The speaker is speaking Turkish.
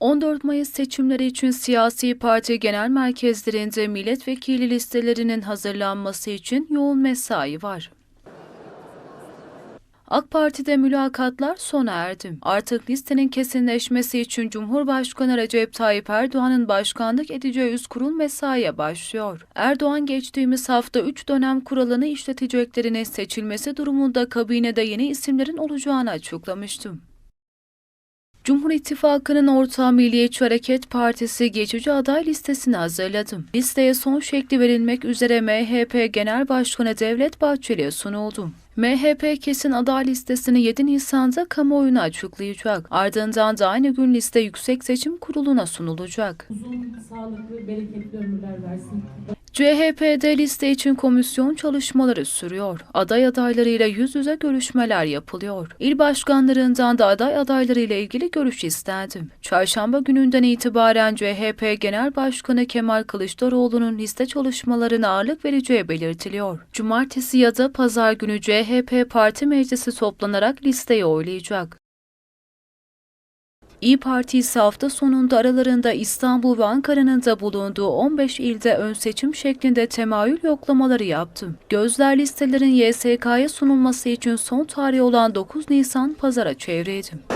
14 Mayıs seçimleri için siyasi parti genel merkezlerinde milletvekili listelerinin hazırlanması için yoğun mesai var. AK Parti'de mülakatlar sona erdi. Artık listenin kesinleşmesi için Cumhurbaşkanı Recep Tayyip Erdoğan'ın başkanlık edeceği üst kurul mesaiye başlıyor. Erdoğan geçtiğimiz hafta 3 dönem kuralını işleteceklerine seçilmesi durumunda kabinede yeni isimlerin olacağını açıklamıştı. Cumhur İttifakı'nın ortağı Milliyetçi Hareket Partisi geçici aday listesini hazırladı. Listeye son şekli verilmek üzere MHP Genel Başkanı Devlet Bahçeli sunuldu. MHP kesin aday listesini 7 Nisan'da kamuoyuna açıklayacak. Ardından da aynı gün liste Yüksek Seçim Kurulu'na sunulacak. uzun, sağlıklı, bereketli ömürler versin. CHP'de liste için komisyon çalışmaları sürüyor. Aday adaylarıyla yüz yüze görüşmeler yapılıyor. İl başkanlarından da aday adaylarıyla ilgili görüş istendi. Çarşamba gününden itibaren CHP Genel Başkanı Kemal Kılıçdaroğlu'nun liste çalışmalarına ağırlık vereceği belirtiliyor. Cumartesi ya da pazar günü CHP Parti Meclisi toplanarak listeyi oylayacak. İyi Parti ise hafta sonunda aralarında İstanbul ve Ankara'nın da bulunduğu 15 ilde ön seçim şeklinde temayül yoklamaları yaptı. Gözler listelerin YSK'ya sunulması için son tarih olan 9 Nisan pazara çevriydi.